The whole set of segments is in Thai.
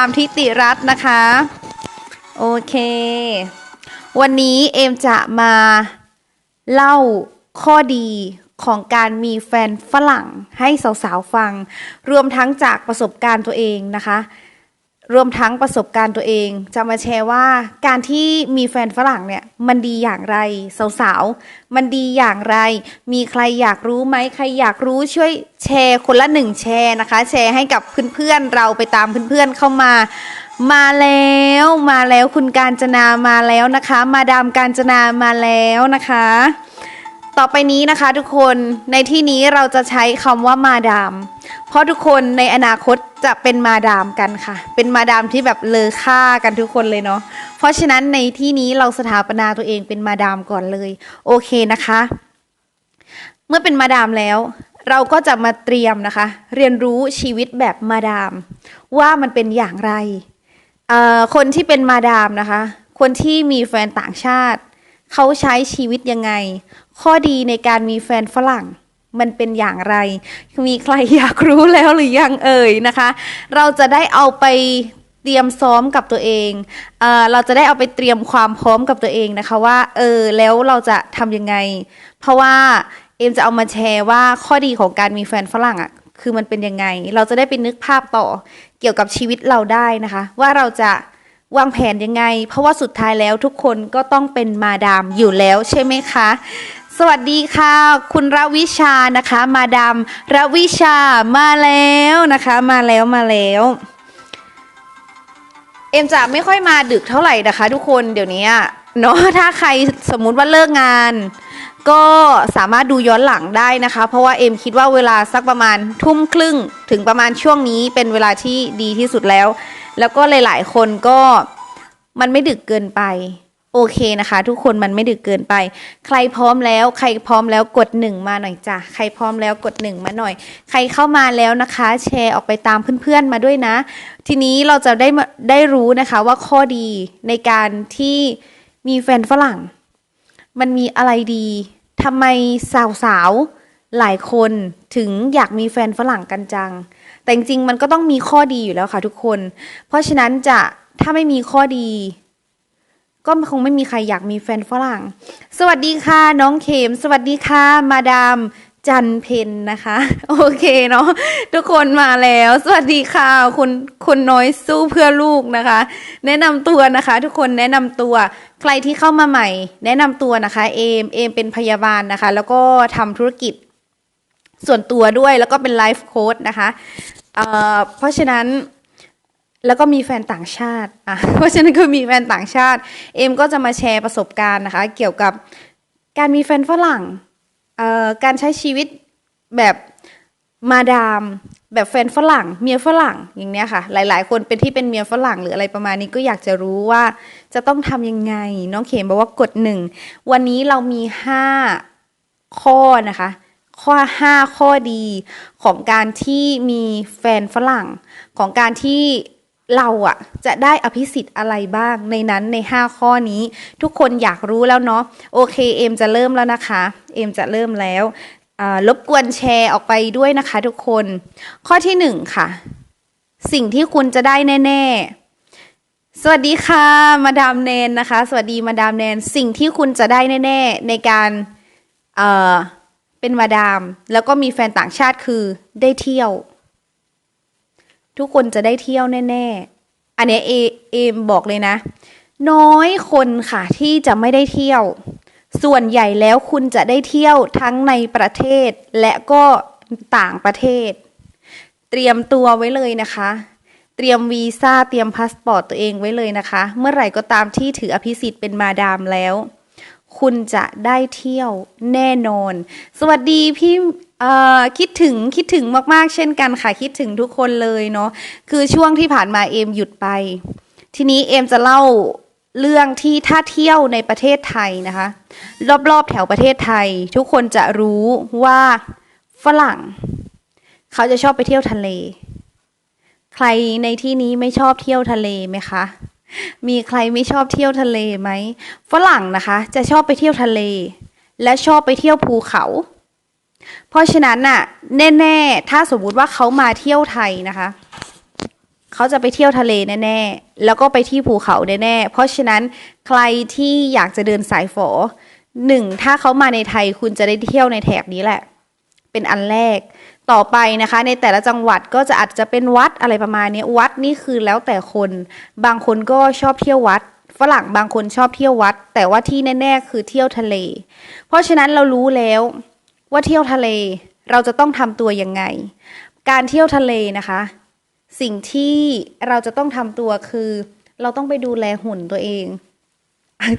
ตามทิติรัตน์นะคะ โอเค วันนี้เอมจะมาเล่าข้อดีของการมีแฟนฝรั่งให้สาวๆฟัง รวมทั้งจากประสบการณ์ตัวเองนะคะ รวมทั้งประสบการณ์ตัวเอง จะมาแชร์ว่าการที่มีแฟนฝรั่งเนี่ย มันดีอย่างไร สาวๆ มันดีอย่างไร มีใครอยากรู้ไหมใครอยากรู้ช่วยแชร์คนละหนึ่งแชร์นะคะ แชร์ให้กับเพื่อนๆเราไปตามเพื่อนๆเข้ามา มาแล้วมาแล้วคุณการจนามาแล้วนะคะ มาดามการจนามาแล้วนะคะ ต่อไปนี้นะคะทุกคนในที่นี้เราจะใช้คำว่ามาดาม เพราะทุกคนในอนาคตจะเป็นมาดามกันค่ะ เป็นมาดามที่แบบเลอค่ากันทุกคนเลยเนาะเพราะฉะนั้นในที่นี้เราสถาปนาตัวเองเป็นมาดามก่อนเลย โอเคนะคะ เมื่อเป็นมาดามแล้วเราก็จะมาเตรียมนะคะ เรียนรู้ชีวิตแบบมาดาม ว่ามันเป็นอย่างไรเอ่อคนที่เป็นมาดามนะคะ คนที่มีแฟนต่างชาติ เขาใช้ชีวิตยังไง ข้อดีในการมีแฟนฝรั่งมันเป็นอย่างไร มีใครอยากรู้แล้วหรือยังเอ่ยนะคะ เราจะได้เอาไปเตรียมซ้อมกับตัวเองเอเราจะได้เอาไปเตรียมความพร้อมกับตัวเองนะคะว่า เออ แล้วเราจะทำยังไง เพราะว่าเอมจะเอามาแชร์ว่าข้อดีของการมีแฟนฝรั่งอะ คือมันเป็นยังไง เราจะได้ไปนึกภาพต่อเกี่ยวกับชีวิตเราได้นะคะ ว่าเราจะวางแผนยังไง เพราะว่าสุดท้ายแล้วทุกคนก็ต้องเป็นมาดามอยู่แล้วใช่ไหมคะ สวัสดีค่ะ คุณรวิชานะคะ มาดามรวิชามาแล้วนะคะ มาแล้วมาแล้ว เอ็มจะไม่ค่อยมาดึกเท่าไหร่นะคะ ทุกคนเดี๋ยวนี้เนาะถ้าใครสมมุติว่าเลิกงาน ก็สามารถดูย้อนหลังได้นะคะ เพราะว่าเอ็มคิดว่าเวลาสักประมาณทุ่มครึ่งถึงประมาณช่วงนี้เป็นเวลาที่ดีที่สุดแล้ว แล้วก็หลาย ๆ คนก็มันไม่ดึกเกินไป โอเคนะคะ ทุกคนมันไม่ดึกเกินไป ใครพร้อมแล้ว ใครพร้อมแล้วกดหนึ่งมาหน่อยจ้ะใครพร้อมแล้วกดหนึ่งมาหน่อย ใครเข้ามาแล้วนะคะ แชร์ออกไปตามเพื่อนๆมาด้วยนะ ทีนี้เราจะได้ได้รู้นะคะว่าข้อดีในการที่มีแฟนฝรั่ง มันมีอะไรดีทำไมสาวๆหลายคนถึงอยากมีแฟนฝรั่งกันจัง แต่จริงๆมันก็ต้องมีข้อดีอยู่แล้วค่ะทุกคน เพราะฉะนั้นจะถ้าไม่มีข้อดี ก็คงไม่มีใครอยากมีแฟนฝรั่ง สวัสดีค่ะ น้องเขมสวัสดีค่ะ มาดามจันเพนนะคะ โอเคเนาะทุกคนมาแล้ว สวัสดีค่ะคุณคุณน้อยสู้เพื่อลูกนะคะ แนะนำตัวนะคะ ทุกคนแนะนำตัว ใครที่เข้ามาใหม่ แนะนำตัวนะคะเอมเอมเป็นพยาบาลนะคะ แล้วก็ทำธุรกิจส่วนตัวด้วยแล้วก็เป็นไลฟ์โค้ดนะคะเเพราะฉะนั้น แล้วก็มีแฟนต่างชาติอะเพราะฉะนั้นก็มีแฟนต่างชาติ เอ็มก็จะมาแชร์ประสบการณ์นะคะ เกี่ยวกับการมีแฟนฝรั่งเอ่อการใช้ชีวิตแบบมาดาม แบบแฟนฝรั่ง เมียฝรั่งอย่างเนี้ยค่ะ หลาย ๆ คนเป็นที่เป็นเมียฝรั่งหรืออะไรประมาณนี้ก็อยากจะรู้ว่าจะต้องทำยังไง น้องเขมบอกว่ากดหนึ่งวันนี้เรามีห้าข้อนะคะ ข้อห้าข้อดีของการที่มีแฟนฝรั่งของการที่ เราอะจะได้อภิสิทธิ์อะไรบ้างในนั้นใน 5 ข้อนี้ ทุกคนอยากรู้แล้วเนาะโอเคเอมจะเริ่มแล้วนะคะ เอมจะเริ่มแล้วอ่ารบกวนแชร์ออกไปด้วยนะคะ ทุกคน ข้อที่หนึ่งค่ะ สิ่งที่คุณจะได้แน่ ๆ สวัสดีค่ะ มาดามแนนนะคะ สวัสดีมาดามแนน สิ่งที่คุณจะได้แน่ ๆ ในการเเป็นมาดาม แล้วก็มีแฟนต่างชาติคือได้เที่ยว ทุกคนจะได้เที่ยวแน่ ๆ อันนี้เอเอมบอกเลยนะ น้อยคนค่ะที่จะไม่ได้เที่ยว ส่วนใหญ่แล้วคุณจะได้เที่ยวทั้งในประเทศและก็ต่างประเทศ เตรียมตัวไว้เลยนะคะ เตรียมวีซ่าเตรียมพาสปอร์ตตัวเองไว้เลยนะคะ เมื่อไหร่ก็ตามที่ถืออภิสิทธิ์เป็นมาดามแล้วคุณจะได้เที่ยวแน่นอน สวัสดีพี่ เอ่อคิดถึงคิดถึงมาก ๆ เช่นกันค่ะ คิดถึงทุกคนเลยเนาะคือช่วงที่ผ่านมาเอมหยุดไป ทีนี้เอมจะเล่าเรื่องที่ถ้าเที่ยวในประเทศไทยนะคะ รอบ ๆ แถวประเทศไทย ทุกคนจะรู้ว่าฝรั่ง เขาจะชอบไปเที่ยวทะเล ใครในที่นี้ไม่ชอบเที่ยวทะเลไหมคะ มีใครไม่ชอบเที่ยวทะเลไหมฝรั่งนะคะ จะชอบไปเที่ยวทะเล และชอบไปเที่ยวภูเขา เพราะฉะนั้นน่ะแน่ๆ ถ้าสมมุติว่าเขามาเที่ยวไทยนะคะเขาจะไปเที่ยวทะเลแน่ๆ แล้วก็ไปที่ภูเขาแน่ๆ เพราะฉะนั้นใครที่อยากจะเดินสายฝอหนึ่งถ้าเขามาในไทยคุณจะได้เที่ยวในแถบนี้แหละ เป็นอันแรก ต่อไปนะคะ ในแต่ละจังหวัดก็จะอาจจะเป็นวัดอะไรประมาณนี้วัดนี่คือแล้วแต่คน บางคนก็ชอบเที่ยววัด ฝรั่งบางคนชอบเที่ยววัด แต่ว่าที่แน่ ๆ คือเที่ยวทะเล เพราะฉะนั้นเรารู้แล้ว ว่าเที่ยวทะเลเราจะต้องทำตัวยังไง การเที่ยวทะเลนะคะ สิ่งที่เราจะต้องทำตัวคือ เราต้องไปดูแลหุ่นตัวเอง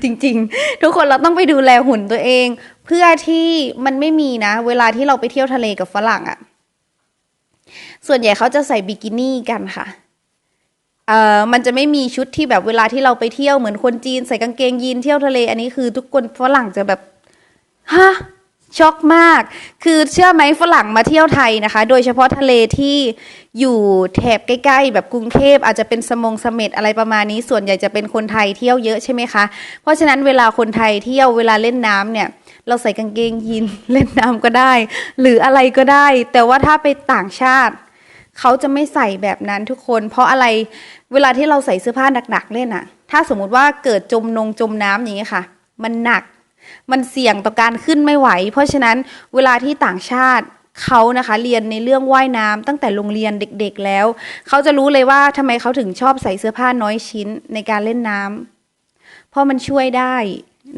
จริงๆ ทุกคนเราต้องไปดูแลหุ่นตัวเอง เพื่อที่มันไม่มีนะ เวลาที่เราไปเที่ยวทะเลกับฝรั่งอะ่ะ ส่วนใหญ่เขาจะใส่บิกินี่กันค่ะเอ่อมันจะไม่มีชุดที่แบบเวลาที่เราไปเที่ยวเหมือนคนจีนใส่กางเกงยีนเที่ยวทะเล อันนี้คือทุกคนฝรั่งจะแบบฮะ ช็อกมาก คือเชื่อไหมฝรั่งมาเที่ยวไทยนะคะ โดยเฉพาะทะเลที่อยู่แถบใกล้ ๆ แบบกรุงเทพอาจจะเป็นสมงสม็ดอะไรประมาณนี้ ส่วนใหญ่จะเป็นคนไทยเที่ยวเยอะใช่ไหมคะ เพราะฉะนั้นเวลาคนไทยเที่ยวเวลาเล่นน้ำเนี่ย เราใส่กางเกงยีนเล่นน้ำก็ได้ หรืออะไรก็ได้ แต่ว่าถ้าไปต่างชาติ เขาจะไม่ใส่แบบนั้นทุกคน เพราะอะไรเวลาที่เราใส่เสื้อผ้าหนักๆเล่นอะถ้าสมมุติว่าเกิดจมนงจมน้ำอย่างเงี้ยค่ะ มันหนัก มันเสี่ยงต่อการขึ้นไม่ไหว เพราะฉะนั้นเวลาที่ต่างชาติเขานะคะเรียนในเรื่องว่ายน้ำตั้งแต่โรงเรียนเด็กๆแล้ว เขาจะรู้เลยว่าทำไมเขาถึงชอบใส่เสื้อผ้าน้อยชิ้นในการเล่นน้ำเพราะมันช่วยได้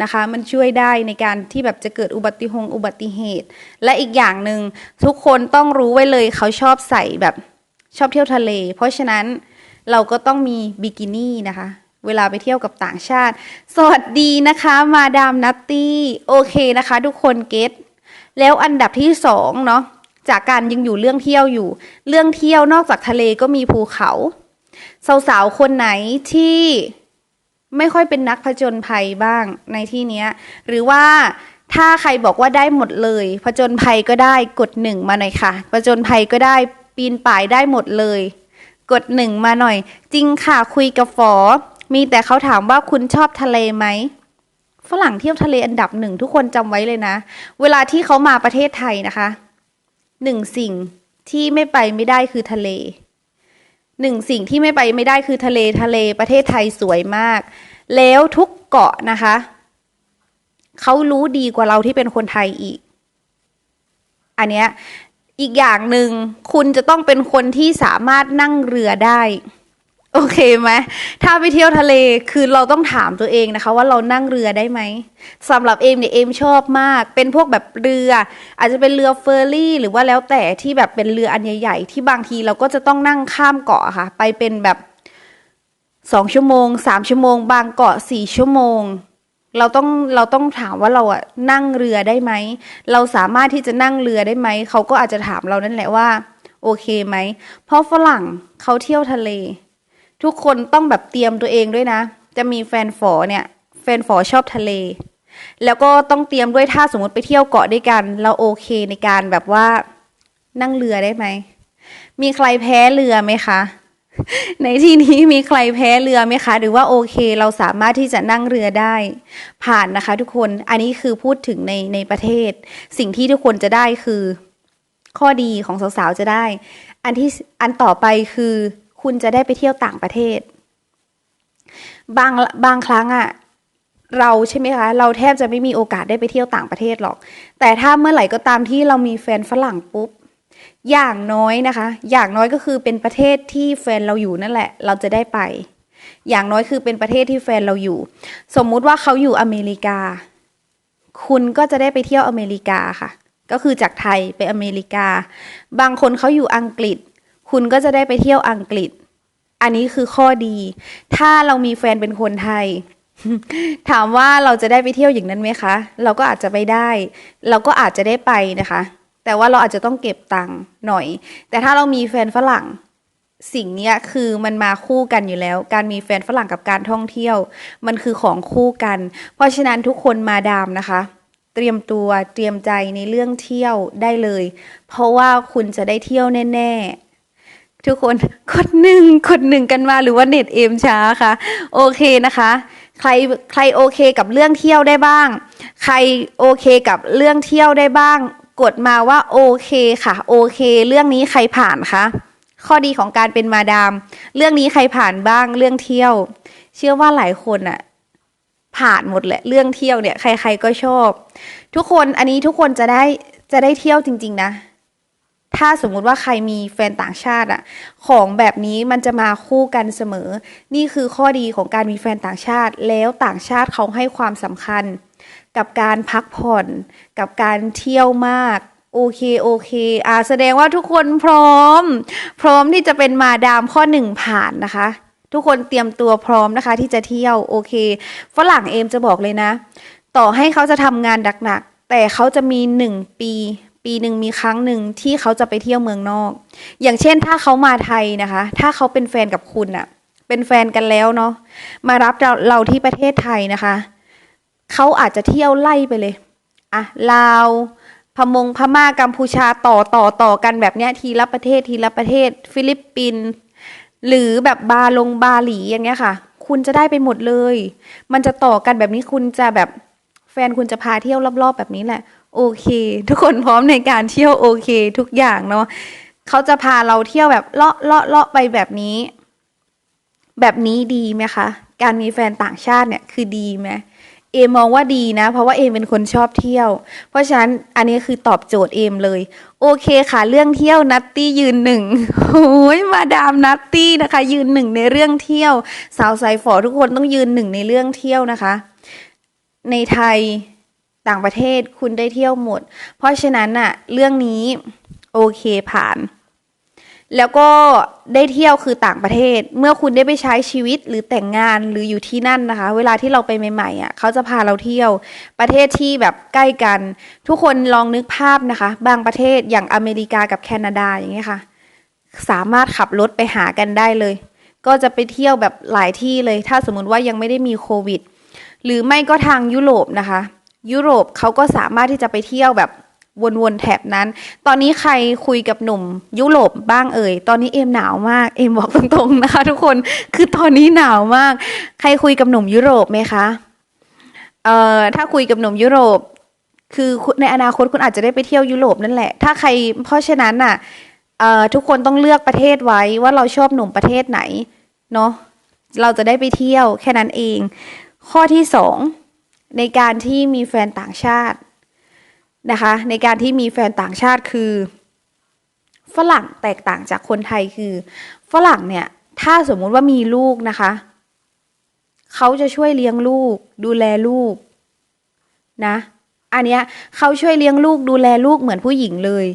นะคะ มันช่วยได้ในการที่แบบจะเกิดอุบัติหงอุบัติเหตุ และอีกอย่างหนึ่งทุกคนต้องรู้ไว้เลยเขาชอบใส่แบบชอบเที่ยวทะเล เพราะฉะนั้นเราก็ต้องมีบิกินี่นะคะ เวลาไปเที่ยวกับต่างชาติ สวัสดีนะคะ มาดามนัตตี้โอเคนะคะ ทุกคนเก็ตแล้วอันดับที่สองเนาะจากการยังอยู่เรื่องเที่ยวอยู่ เรื่องเที่ยวนอกจากทะเลก็มีภูเขาสาวๆคนไหนที่ไม่ค่อยเป็นนักผจญภัยบ้างในที่นี้หรือว่าถ้าใครบอกว่าได้หมดเลยผจญภัยก็ได้กดหนึ่งมาหน่อยค่ะผจญภัยก็ได้ปีนป่ายได้หมดเลย กดหนึ่งมาหน่อย จริงค่ะคุยกับฝอ มีแต่เขาถามว่าคุณชอบทะเลไหมฝรั่งเที่ยวทะเลอันดับหนึ่งทุกคนจำไว้เลยนะ เวลาที่เขามาประเทศไทยนะคะหนึ่งสิ่งที่ไม่ไปไม่ได้คือทะเลหนึ่งสิ่งที่ไม่ไปไม่ได้คือทะเลทะเลประเทศไทยสวยมาก แล้วทุกเกาะนะคะเขารู้ดีกว่าเราที่เป็นคนไทยอีก อันเนี้ยอีกอย่างหนึ่งคุณจะต้องเป็นคนที่สามารถนั่งเรือได้ โอเคไหมถ้าไปเที่ยวทะเลคือเราต้องถามตัวเองนะคะ ว่าเรานั่งเรือได้ไหมสำหรับเอมเนี่ยเอมชอบมาก เป็นพวกแบบเรือ อาจจะเป็นเรือเฟอร์รี่ หรือว่าแล้วแต่ที่แบบเป็นเรืออันใหญ่ ๆ ที่บางทีเราก็จะต้องนั่งข้ามเกาะค่ะ ไปเป็นแบบสองชั่วโมงสามชั่วโมง บางเกาะสี่ชั่วโมง เราต้องเราต้องถามว่าเราอะนั่งเรือได้ไหมเราสามารถที่จะนั่งเรือได้ไหมเขาก็อาจจะถามเรานั่นแหละว่า โอเคไหมเพราะฝรั่งเขาเที่ยวทะเล ทุกคนต้องแบบเตรียมตัวเองด้วยนะ จะมีแฟนฝอเนี่ย แฟนฝอชอบทะเล แล้วก็ต้องเตรียมด้วยถ้าสมมติไปเที่ยวเกาะด้วยกัน เราโอเคในการแบบว่านั่งเรือได้ไหม มีใครแพ้เรือไหมคะ ในที่นี้มีใครแพ้เรือไหมคะ หรือว่าโอเคเราสามารถที่จะนั่งเรือได้ ผ่านนะคะ ทุกคน อันนี้คือพูดถึงในในประเทศ สิ่งที่ทุกคนจะได้คือ ข้อดีของสาวๆจะได้ อันที่อันต่อไปคือ คุณจะได้ไปเที่ยวต่างประเทศ บางบางครั้งอะเราใช่ไหมคะเราแทบจะไม่มีโอกาสได้ไปเที่ยวต่างประเทศหรอก แต่ถ้าเมื่อไหร่ก็ตามที่เรามีแฟนฝรั่งปุ๊บอย่างน้อยนะคะ อย่างน้อยก็คือเป็นประเทศที่แฟนเราอยู่นั่นแหละ เราจะได้ไป อย่างน้อยคือเป็นประเทศที่แฟนเราอยู่ สมมุติว่าเขาอยู่อเมริกา คุณก็จะได้ไปเที่ยวอเมริกาค่ะ ก็คือจากไทยไปอเมริกา บางคนเขาอยู่อังกฤษ คุณก็จะได้ไปเที่ยวอังกฤษ อันนี้คือข้อดี ถ้าเรามีแฟนเป็นคนไทย ถามว่าเราจะได้ไปเที่ยวอย่างนั้นไหมคะ เราก็อาจจะไปได้ เราก็อาจจะได้ไปนะคะ แต่ว่าเราอาจจะต้องเก็บตังค์หน่อย แต่ถ้าเรามีแฟนฝรั่งสิ่งนี้คือมันมาคู่กันอยู่แล้ว การมีแฟนฝรั่งกับการท่องเที่ยว มันคือของคู่กัน เพราะฉะนั้นทุกคนมาดามนะคะ เตรียมตัวเตรียมใจในเรื่องเที่ยวได้เลย เพราะว่าคุณจะได้เที่ยวแน่ ๆ ทุกคนกดหนึ่งกดหนึ่งกันมาหรือว่าเน็ตเอมช้าคะโอเคนะคะ ใครใครโอเคกับเรื่องเที่ยวได้บ้าง ใครโอเคกับเรื่องเที่ยวได้บ้าง กดมาว่าโอเคค่ะโอเค เรื่องนี้ใครผ่านคะข้อดีของการเป็นมาดาม เรื่องนี้ใครผ่านบ้างเรื่องเที่ยว เชื่อว่าหลายคนอะผ่านหมดแหละเรื่องเที่ยวเนี่ย ใคร ๆก็ชอบ ทุกคนอันนี้ทุกคนจะได้จะได้เที่ยวจริง ๆ นะ ถ้าสมมุติว่าใครมีแฟนต่างชาติอะของแบบนี้มันจะมาคู่กันเสมอ นี่คือข้อดีของการมีแฟนต่างชาติ แล้วต่างชาติเขาให้ความสำคัญ กับการพักผ่อน กับการเที่ยวมากโอเคโอเคอ่าแสดงว่าทุกคนพร้อม พร้อมที่จะเป็นมาดามข้อหนึ่งผ่านนะคะ ทุกคนเตรียมตัวพร้อมนะคะ ที่จะเที่ยวโอเคฝรั่งเอมจะบอกเลยนะ ต่อให้เขาจะทำงานหนักๆแต่เขาจะมีหนึ่งปี ปีหนึ่งมีครั้งหนึ่งที่เขาจะไปเที่ยวเมืองนอก อย่างเช่นถ้าเขามาไทยนะคะ ถ้าเขาเป็นแฟนกับคุณอะเป็นแฟนกันแล้วเนาะมารับเราเราที่ประเทศไทยนะคะ เขาอาจจะเที่ยวไล่ไปเลยอะลาวพมงพม่ากัมพูชาต่อต่อต่อกันแบบเนี้ยทีละประเทศทีละประเทศ ฟิลิปปินส์หรือแบบบาลงบาหลีอย่างเงี้ยค่ะ คุณจะได้ไปหมดเลย มันจะต่อกันแบบนี้คุณจะแบบแฟนคุณจะพาเที่ยวรอบๆแบบนี้แหละ โอเค ทุกคนพร้อมในการเที่ยวโอเค ทุกอย่างเนาะเขาจะพาเราเที่ยวแบบเลาะเลาะเลาะไปแบบนี้ แบบนี้ดีไหมคะ การมีแฟนต่างชาติเนี่ยคือดีไหมเอมมองว่าดีนะ เพราะว่าเอมเป็นคนชอบเที่ยว เพราะฉะนั้นอันนี้คือตอบโจทย์เอมเลย โอเคค่ะ เรื่องเที่ยวนัตตี้ยืนหนึ่งโอ้ยมาดามนัตตี้นะคะ ยืนหนึ่งในเรื่องเที่ยว สาวสายฝอทุกคนต้องยืนหนึ่งในเรื่องเที่ยวนะคะ ในไทย ต่างประเทศคุณได้เที่ยวหมด เพราะฉะนั้นน่ะเรื่องนี้โอเคผ่าน แล้วก็ได้เที่ยวคือต่างประเทศ เมื่อคุณได้ไปใช้ชีวิตหรือแต่งงานหรืออยู่ที่นั่นนะคะ เวลาที่เราไปใหม่ๆอะเขาจะพาเราเที่ยว ประเทศที่แบบใกล้กัน ทุกคนลองนึกภาพนะคะ บางประเทศอย่างอเมริกากับแคนาดาอย่างเงี้ยค่ะ สามารถขับรถไปหากันได้เลย ก็จะไปเที่ยวแบบหลายที่เลย ถ้าสมมติว่ายังไม่ได้มีโควิด หรือไม่ก็ทางยุโรปนะคะ ยุโรปเขาก็สามารถที่จะไปเที่ยวแบบวนๆแถบนั้น ตอนนี้ใครคุยกับหนุ่ม ยุโรปบ้างเอ่ย ตอนนี้เอมหนาวมาก เอมบอกตรงๆนะคะ ทุกคน คือตอนนี้หนาวมาก ใครคุยกับหนุ่มยุโรปไหมคะ เอ่อ ถ้าคุยกับหนุ่มยุโรป คือในอนาคตคุณอาจจะได้ไปเที่ยวยุโรปนั่นแหละ ถ้าใคร เพราะฉะนั้นน่ะ เอ่อ ทุกคนต้องเลือกประเทศไว้ว่าเราชอบหนุ่มประเทศไหน เนาะ เราจะได้ไปเที่ยวแค่นั้นเอง ข้อที่สอง ในการที่มีแฟนต่างชาตินะคะ ในการที่มีแฟนต่างชาติคือ ฝรั่งแตกต่างจากคนไทยคือ ฝรั่งเนี่ย ถ้าสมมุติว่ามีลูกนะคะ เขาจะช่วยเลี้ยงลูก ดูแลลูกนะ อันเนี้ยเขาช่วยเลี้ยงลูกดูแลลูกเหมือนผู้หญิงเลย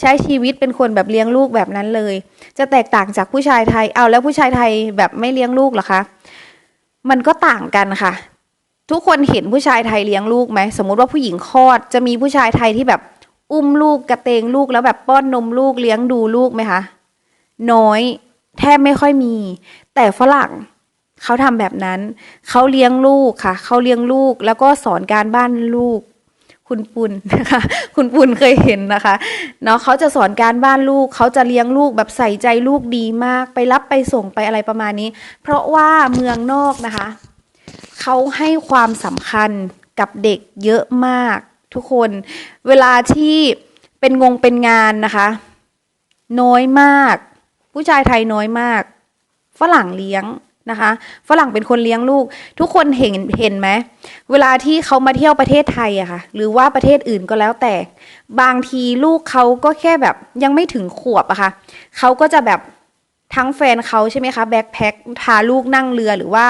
ใช้ชีวิตเป็นคนแบบเลี้ยงลูกแบบนั้นเลย จะแตกต่างจากผู้ชายไทย เอาแล้วผู้ชายไทยแบบไม่เลี้ยงลูกเหรอคะ มันก็ต่างกันค่ะ ทุกคนเห็นผู้ชายไทยเลี้ยงลูกไหมสมมุติว่าผู้หญิงคลอด จะมีผู้ชายไทยที่แบบอุ้มลูกกระเตงลูกแล้วแบบป้อนนมลูกเลี้ยงดูลูกไหมคะน้อย แทบไม่ค่อยมี แต่ฝรั่งเขาทำแบบนั้นเขาเลี้ยงลูกค่ะเขาเลี้ยงลูกแล้วก็สอนการบ้านลูก คุณปุณนะคะ คุณปุณเคยเห็นนะคะเนาะเขาจะสอนการบ้านลูกเขาจะเลี้ยงลูกแบบใส่ใจลูกดีมาก ไปรับไปส่งไปอะไรประมาณนี้ เพราะว่าเมืองนอกนะคะ เขาให้ความสำคัญกับเด็กเยอะมากทุกคน เวลาที่เป็นงงเป็นงานนะคะ น้อยมาก ผู้ชายไทยน้อยมาก ฝรั่งเลี้ยงนะคะฝรั่งเป็นคนเลี้ยงลูก ทุกคนเห็นเห็นไหมเวลาที่เขามาเที่ยวประเทศไทยอะค่ะ หรือว่าประเทศอื่นก็แล้วแต่ บางทีลูกเขาก็แค่แบบยังไม่ถึงขวบอะค่ะเขาก็จะแบบทั้งแฟนเขาใช่ไหมคะแบ็คแพ็คพาลูกนั่งเรือหรือว่า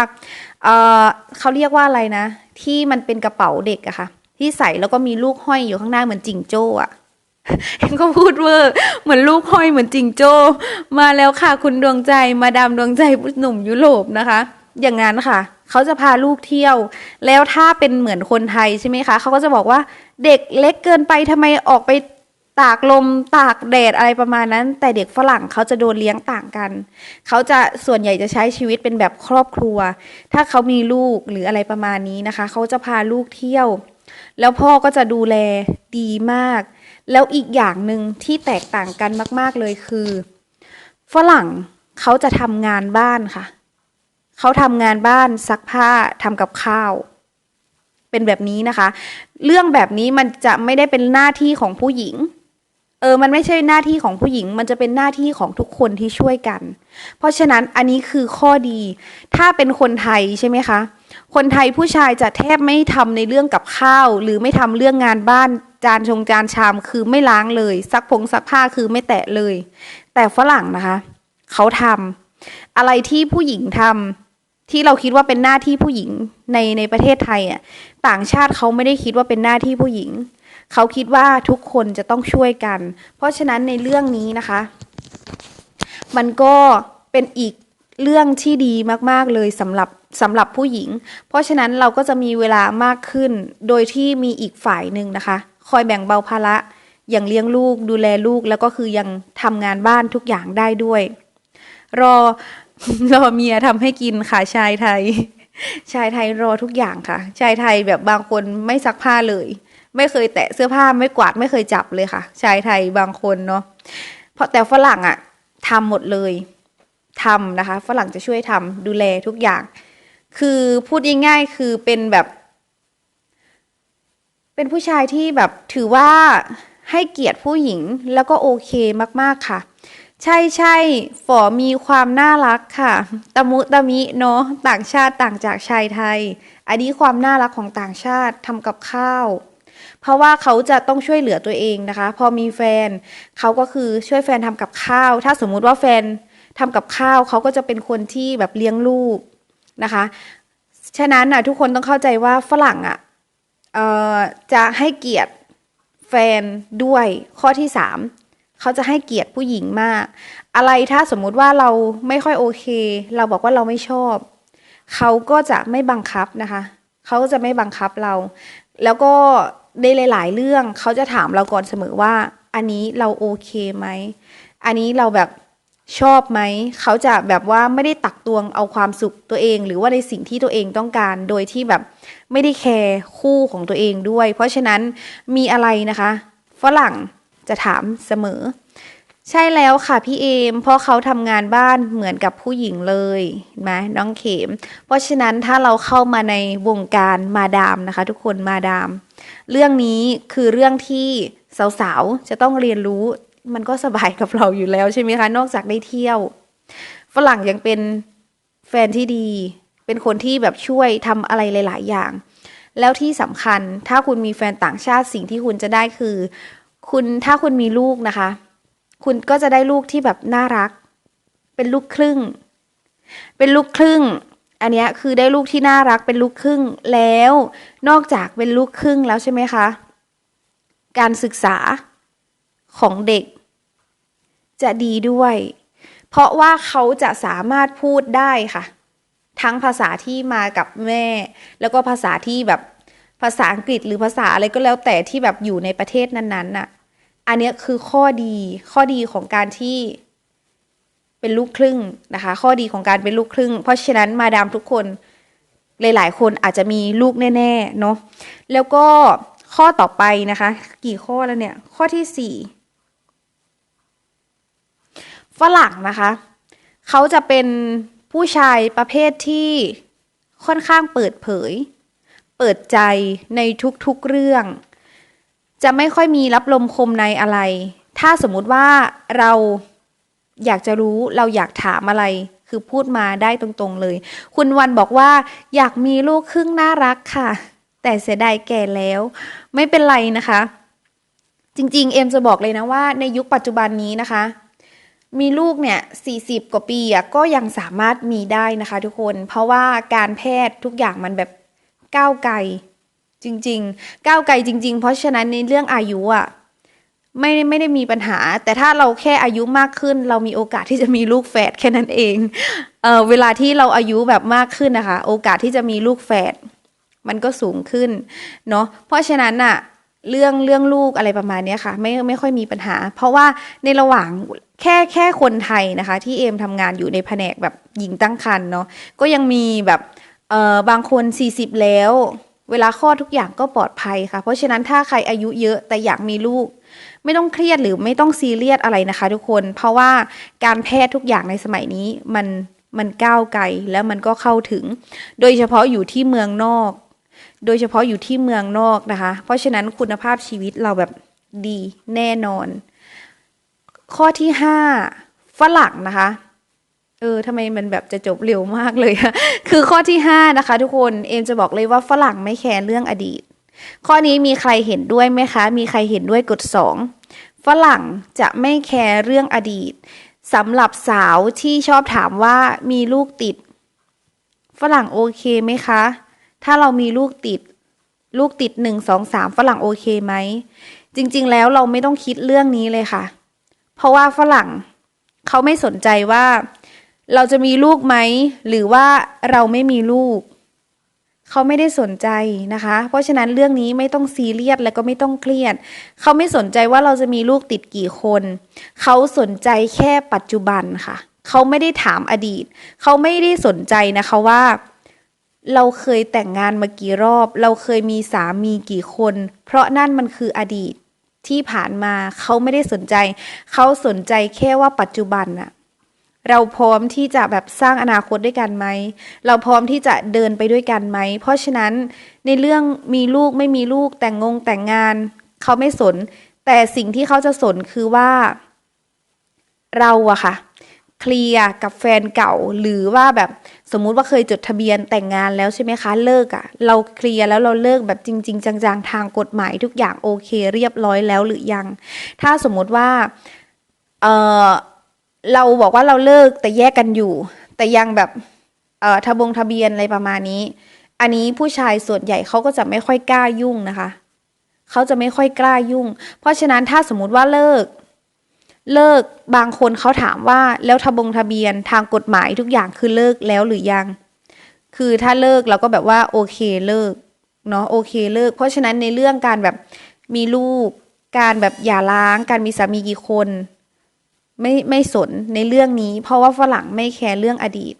เออเขาเรียกว่าอะไรนะ ที่มันเป็นกระเป๋าเด็กอะค่ะ ที่ใส่แล้วก็มีลูกห้อยอยู่ข้างหน้าเหมือนจิงโจ้อะเห็นเขาพูดเวอร์เหมือนลูกห้อยเหมือนจิงโจ้ มาแล้วค่ะ คุณดวงใจมาดามดวงใจหนุ่มยุโรปนะคะ อย่างนั้นค่ะเขาจะพาลูกเที่ยว แล้วถ้าเป็นเหมือนคนไทยใช่ไหมคะเขาก็จะบอกว่าเด็กเล็กเกินไปทำไมออกไป ตากลมตากแดดอะไรประมาณนั้น แต่เด็กฝรั่งเขาจะโดนเลี้ยงต่างกัน เขาจะส่วนใหญ่จะใช้ชีวิตเป็นแบบครอบครัว ถ้าเขามีลูกหรืออะไรประมาณนี้นะคะ เขาจะพาลูกเที่ยว แล้วพ่อก็จะดูแลดีมาก แล้วอีกอย่างหนึ่งที่แตกต่างกันมาก ๆเลยคือ ฝรั่งเขาจะทำงานบ้านค่ะ เขาทำงานบ้านซักผ้าทำกับข้าวเป็นแบบนี้นะคะ เรื่องแบบนี้มันจะไม่ได้เป็นหน้าที่ของผู้หญิง เออ มันไม่ใช่หน้าที่ของผู้หญิง มันจะเป็นหน้าที่ของทุกคนที่ช่วยกัน เพราะฉะนั้นอันนี้คือข้อดี ถ้าเป็นคนไทยใช่ไหมคะ คนไทยผู้ชายจะแทบไม่ทำในเรื่องกับข้าว หรือไม่ทำเรื่องงานบ้าน จานชงจานชามคือไม่ล้างเลย ซักผงซักผ้าคือไม่แตะเลย แต่ฝรั่งนะคะ เขาทำอะไรที่ผู้หญิงทำที่เราคิดว่าเป็นหน้าที่ผู้หญิงในในประเทศไทยอะ ต่างชาติเขาไม่ได้คิดว่าเป็นหน้าที่ผู้หญิง เขาคิดว่าทุกคนจะต้องช่วยกัน เพราะฉะนั้นในเรื่องนี้นะคะ มันก็เป็นอีกเรื่องที่ดีมาก ๆ เลยสำหรับสำหรับผู้หญิง เพราะฉะนั้นเราก็จะมีเวลามากขึ้น โดยที่มีอีกฝ่ายหนึ่งนะคะ คอยแบ่งเบาภาระ อย่างเลี้ยงลูก ดูแลลูก แล้วก็คือยังทำงานบ้านทุกอย่างได้ด้วย รอ รอเมียทำให้กินค่ะชายไทย ชายไทยรอทุกอย่างค่ะ ชายไทยแบบบางคนไม่ซักผ้าเลย ไม่เคยแตะเสื้อผ้าไม่กวาดไม่เคยจับเลยค่ะ ชายไทยบางคนเนาะเพราะแต่ฝรั่งอะทำหมดเลยทำนะคะ ฝรั่งจะช่วยทำดูแลทุกอย่าง คือพูดง่ายๆคือเป็นแบบ เป็นผู้ชายที่แบบถือว่าให้เกียรติผู้หญิงแล้วก็โอเคมากๆค่ะ ใช่ใช่ฝอมีความน่ารักค่ะ ตะมุตะมิเนาะต่างชาติต่างจากชายไทย อันนี้ความน่ารักของต่างชาติทำกับข้าว เพราะว่าเขาจะต้องช่วยเหลือตัวเองนะคะ พอมีแฟนเขาก็คือช่วยแฟนทำกับข้าว ถ้าสมมุติว่าแฟนทำกับข้าวเขาก็จะเป็นคนที่แบบเลี้ยงลูกนะคะ ฉะนั้นน่ะทุกคนต้องเข้าใจว่าฝรั่งอะเอ่อจะให้เกียรติแฟนด้วยข้อที่สามเขาจะให้เกียรติผู้หญิงมาก อะไรถ้าสมมุติว่าเราไม่ค่อยโอเค เราบอกว่าเราไม่ชอบ เขาก็จะไม่บังคับนะคะ เขาก็จะไม่บังคับเรา แล้วก็ ในหลาย ๆ เรื่องเขาจะถามเราก่อนเสมอว่า อันนี้เราโอเคไหม อันนี้เราแบบชอบไหม เขาจะแบบว่าไม่ได้ตักตวงเอาความสุขตัวเอง หรือว่าในสิ่งที่ตัวเองต้องการ โดยที่แบบไม่ได้แคร์คู่ของตัวเองด้วย เพราะฉะนั้นมีอะไรนะคะ ฝรั่งจะถามเสมอ ใช่แล้วค่ะพี่เอม เพราะเขาทำงานบ้านเหมือนกับผู้หญิงเลยไหมน้องเข็ม เพราะฉะนั้นถ้าเราเข้ามาในวงการมาดามนะคะ ทุกคนมาดาม เรื่องนี้คือเรื่องที่สาวๆ จะต้องเรียนรู้ มันก็สบายกับเราอยู่แล้วใช่ไหมคะ นอกจากได้เที่ยว ฝรั่งยังเป็นแฟนที่ดี เป็นคนที่แบบช่วยทำอะไรหลาย ๆ อย่าง แล้วที่สำคัญถ้าคุณมีแฟนต่างชาติสิ่งที่คุณจะได้คือ คุณถ้าคุณมีลูกนะคะ คุณก็จะได้ลูกที่แบบน่ารัก เป็นลูกครึ่ง เป็นลูกครึ่ง อันนี้คือได้ลูกที่น่ารักเป็นลูกครึ่งแล้ว นอกจากเป็นลูกครึ่งแล้วใช่ไหมคะ การศึกษาของเด็ก จะดีด้วย เพราะว่าเขาจะสามารถพูดได้ค่ะ ทั้งภาษาที่มากับแม่ แล้วก็ภาษาที่แบบภาษาอังกฤษหรือภาษาอะไรก็แล้วแต่ที่แบบอยู่ในประเทศนั้นๆน่ะ อันนี้คือข้อดีข้อดีของการที่เป็นลูกครึ่งนะคะ ข้อดีของการเป็นลูกครึ่ง เพราะฉะนั้นมาดามทุกคนหลายๆ คนอาจจะมีลูกแน่ๆเนาะแล้วก็ข้อต่อไปนะคะ กี่ข้อแล้วเนี่ย ข้อที่สี่ฝรั่งนะคะ เขาจะเป็นผู้ชายประเภทที่ค่อนข้างเปิดเผย เปิดใจในทุกๆเรื่อง จะไม่ค่อยมีรับลมคมในอะไร ถ้าสมมุติว่าเราอยากจะรู้เราอยากถามอะไร คือพูดมาได้ตรงๆเลย คุณวันบอกว่า อยากมีลูกครึ่งน่ารักค่ะ แต่เสียดายแก่แล้ว ไม่เป็นไรนะคะ จริงๆ เอ็มจะบอกเลยนะว่า ในยุคปัจจุบันนี้นะคะ มีลูกเนี่ย40 กว่าปีอะก็ยังสามารถมีได้นะคะ ทุกคน เพราะว่าการแพทย์ทุกอย่างมันแบบก้าวไกล จริง ๆ ก้าวไกลจริง ๆ เพราะฉะนั้นในเรื่องอายุอะไม่ไม่ได้มีปัญหา แต่ถ้าเราแค่อายุมากขึ้น เรามีโอกาสที่จะมีลูกแฝดแค่นั้นเองเออเวลาที่เราอายุแบบมากขึ้นนะคะ โอกาสที่จะมีลูกแฝดมันก็สูงขึ้นเนาะเพราะฉะนั้นอะเรื่องเรื่องลูกอะไรประมาณนี้ค่ะ ไม่ไม่ค่อยมีปัญหา เพราะว่าในระหว่างแค่แค่คนไทยนะคะ ที่เอมทำงานอยู่ในแผนกแบบหญิงตั้งครรภ์เนาะก็ยังมีแบบเออบางคน 40 แล้ว เวลาคลอดทุกอย่างก็ปลอดภัยค่ะ เพราะฉะนั้นถ้าใครอายุเยอะแต่อยากมีลูก ไม่ต้องเครียดหรือไม่ต้องซีเรียสอะไรนะคะ ทุกคน เพราะว่าการแพทย์ทุกอย่างในสมัยนี้มันมันก้าวไกลแล้วมันก็เข้าถึง โดยเฉพาะอยู่ที่เมืองนอก โดยเฉพาะอยู่ที่เมืองนอกนะคะ เพราะฉะนั้นคุณภาพชีวิตเราแบบดีแน่นอน ข้อที่ห้าฝรั่งนะคะ เออทำไมมันแบบจะจบเร็วมากเลยอะคือข้อที่ห้านะคะ ทุกคนเอมจะบอกเลยว่าฝรั่งไม่แคร์เรื่องอดีต ข้อนี้มีใครเห็นด้วยไหมคะ มีใครเห็นด้วยกดสองฝรั่งจะไม่แคร์เรื่องอดีตสำหรับสาวที่ชอบถามว่ามีลูกติด ฝรั่งโอเคไหมคะ ถ้าเรามีลูกติด ลูกติดหนึ่งสองสามฝรั่งโอเคไหม จริง ๆ แล้วเราไม่ต้องคิดเรื่องนี้เลยค่ะ เพราะว่าฝรั่งเขาไม่สนใจว่า เราจะมีลูกไหม หรือว่าเราไม่มีลูก เขาไม่ได้สนใจนะคะ เพราะฉะนั้นเรื่องนี้ไม่ต้องซีเรียสและก็ไม่ต้องเครียด เขาไม่สนใจว่าเราจะมีลูกติดกี่คน เขาสนใจแค่ปัจจุบันค่ะ เขาไม่ได้ถามอดีต เขาไม่ได้สนใจนะคะว่า เราเคยแต่งงานมากี่รอบ เราเคยมีสามีกี่คน เพราะนั่นมันคืออดีตที่ผ่านมาเขาไม่ได้สนใจ เขาสนใจแค่ว่าปัจจุบันน่ะ เราพร้อมที่จะแบบสร้างอนาคตด้วยกันไหม เราพร้อมที่จะเดินไปด้วยกันไหม เพราะฉะนั้นในเรื่องมีลูกไม่มีลูกแต่งงงแต่งงาน เขาไม่สน แต่สิ่งที่เขาจะสนคือว่า เราอะค่ะเคลียร์กับแฟนเก่าหรือว่าแบบสมมุติว่าเคยจดทะเบียนแต่งงานแล้วใช่ไหมคะ เลิกอะเราเคลียร์แล้วเราเลิกแบบจริง ๆ จังๆ ทางกฎหมายทุกอย่างโอเค เรียบร้อยแล้วหรือยัง ถ้าสมมุติว่าเออ เราบอกว่าเราเลิกแต่แยกกันอยู่ แต่ยังแบบเอ่อทะบงทะเบียนอะไรประมาณนี้ อันนี้ผู้ชายส่วนใหญ่เขาก็จะไม่ค่อยกล้ายุ่งนะคะเขาจะไม่ค่อยกล้ายุ่ง เพราะฉะนั้นถ้าสมมติว่าเลิก เลิกบางคนเขาถามว่าแล้วทะบงทะเบียนทางกฎหมายทุกอย่างคือเลิกแล้วหรือยัง คือถ้าเลิกเราก็แบบว่าโอเคเลิกเนาะโอเคเลิก เพราะฉะนั้นในเรื่องการแบบมีลูก การแบบหย่าร้าง การมีสามีกี่คน ไม่ไม่สนในเรื่องนี้ เพราะว่าฝรั่งไม่แคร์เรื่องอดีต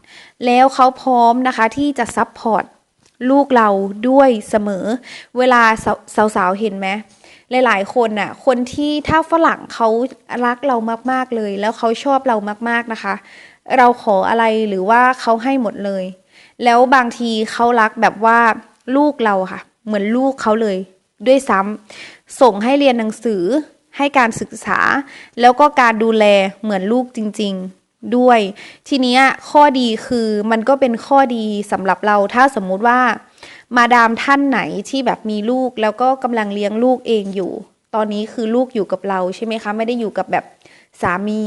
แล้วเขาพร้อมนะคะที่จะซัพพอร์ตลูกเราด้วยเสมอ เวลาสาวๆเห็นไหมหลายๆคนน่ะ คนที่ถ้าฝรั่งเขารักเรามากๆเลย แล้วเขาชอบเรามากๆนะคะ เราขออะไรหรือว่าเขาให้หมดเลย แล้วบางทีเขารักแบบว่าลูกเราค่ะ เหมือนลูกเขาเลย ด้วยซ้ำส่งให้เรียนหนังสือ ให้การศึกษา แล้วก็การดูแลเหมือนลูกจริง ๆด้วย ทีนี้ข้อดีคือมันก็เป็นข้อดีสำหรับเราถ้าสมมุติว่า มาดามท่านไหนที่แบบมีลูกแล้วก็กำลังเลี้ยงลูกเองอยู่ ตอนนี้คือลูกอยู่กับเราใช่ไหมคะ ไม่ได้อยู่กับแบบสามี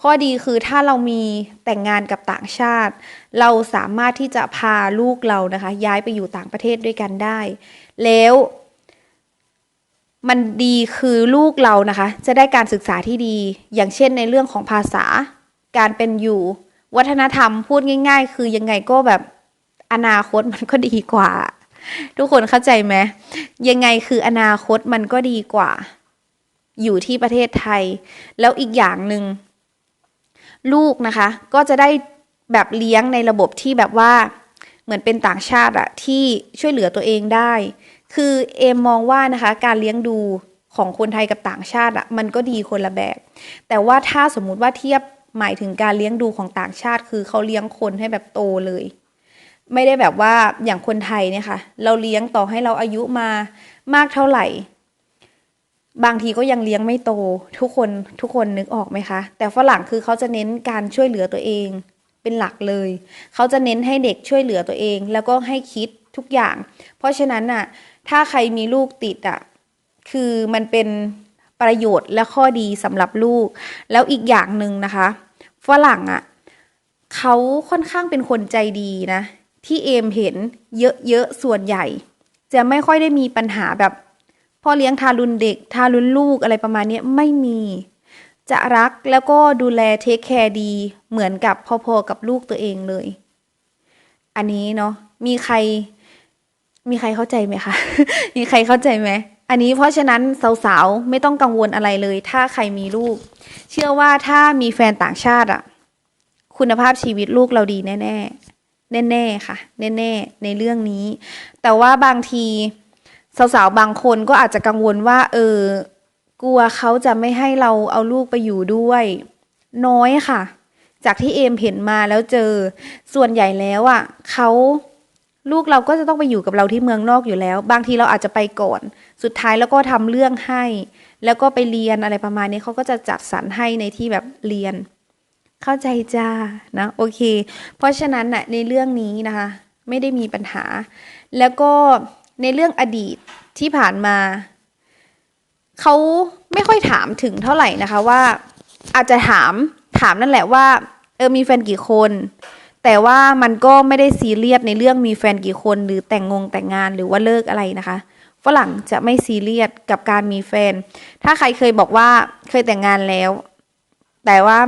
ข้อดีคือถ้าเรามีแต่งงานกับต่างชาติ เราสามารถที่จะพาลูกเรานะคะ ย้ายไปอยู่ต่างประเทศด้วยกันได้ แล้ว มันดีคือลูกเรานะคะ จะได้การศึกษาที่ดี อย่างเช่นในเรื่องของภาษา การเป็นอยู่ วัฒนธรรมพูดง่าย ๆ คือยังไงก็แบบอนาคตมันก็ดีกว่า ทุกคนเข้าใจไหมยังไงคืออนาคตมันก็ดีกว่า อยู่ที่ประเทศไทย แล้วอีกอย่างหนึ่งลูกนะคะ ก็จะได้แบบเลี้ยงในระบบที่แบบว่าเหมือนเป็นต่างชาติอะที่ช่วยเหลือตัวเองได้ คือเอมมองว่านะคะการเลี้ยงดูของคนไทยกับต่างชาติอะมันก็ดีคนละแบบ แต่ว่าถ้าสมมุติว่าเทียบหมายถึงการเลี้ยงดูของต่างชาติ คือเขาเลี้ยงคนให้แบบโตเลย ไม่ได้แบบว่าอย่างคนไทยเนี่ยค่ะ เราเลี้ยงต่อให้เราอายุมามากเท่าไหร่ บางทีก็ยังเลี้ยงไม่โต ทุกคนทุกคนนึกออกไหมคะ แต่ฝรั่งคือเขาจะเน้นการช่วยเหลือตัวเองเป็นหลักเลย เขาจะเน้นให้เด็กช่วยเหลือตัวเอง แล้วก็ให้คิดทุกอย่าง เพราะฉะนั้นน่ะ ถ้าใครมีลูกติดอะคือมันเป็นประโยชน์และข้อดีสำหรับลูก แล้วอีกอย่างหนึ่งนะคะฝรั่งอะเขาค่อนข้างเป็นคนใจดีนะ ที่เอมเห็นเยอะๆส่วนใหญ่ จะไม่ค่อยได้มีปัญหาแบบพ่อเลี้ยงทารุณเด็ก ทารุณลูกอะไรประมาณนี้ไม่มี จะรักแล้วก็ดูแลเทคแคร์ดีเหมือนกับพอๆกับลูกตัวเองเลย อันนี้เนาะมีใคร มีใครเข้าใจไหมคะ มีใครเข้าใจไหม อันนี้เพราะฉะนั้นสาวๆ ไม่ต้องกังวลอะไรเลย ถ้าใครมีลูก เชื่อว่าถ้ามีแฟนต่างชาติอะ คุณภาพชีวิตลูกเราดีแน่ๆ แน่ๆ ค่ะ แน่ๆ ในเรื่องนี้ แต่ว่าบางทีสาวๆ บางคนก็อาจจะกังวลว่า เออ กลัวเขาจะไม่ให้เราเอาลูกไปอยู่ด้วย น้อยค่ะ จากที่เอมเห็นมาแล้วเจอ ส่วนใหญ่แล้วอะเขา ลูกเราก็จะต้องไปอยู่กับเราที่เมืองนอกอยู่แล้ว บางทีเราอาจจะไปก่อน สุดท้ายแล้วก็ทำเรื่องให้ แล้วก็ไปเรียนอะไรประมาณนี้เขาก็จะจัดสรรให้ในที่แบบเรียน เข้าใจจ้านะโอเค เพราะฉะนั้นน่ะในเรื่องนี้นะคะ ไม่ได้มีปัญหา แล้วก็ในเรื่องอดีตที่ผ่านมาเขาไม่ค่อยถามถึงเท่าไหร่นะคะว่า อาจจะถามถามนั่นแหละว่า เออมีแฟนกี่คน แต่ว่ามันก็ไม่ได้ซีเรียสในเรื่องมีแฟนกี่คน หรือแต่งงงแต่งงานหรือว่าเลิกอะไรนะคะ ฝรั่งจะไม่ซีเรียสกับการมีแฟน ถ้าใครเคยบอกว่าเคยแต่งงานแล้ว แต่ว่า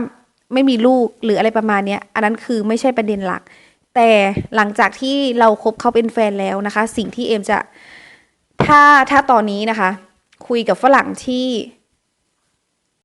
ไม่มีลูกหรืออะไรประมาณนี้อันนั้นคือไม่ใช่ประเด็นหลัก แต่หลังจากที่เราคบเขาเป็นแฟนแล้วนะคะ สิ่งที่เอมจะถ้าถ้าตอนนี้นะคะ คุยกับฝรั่งที่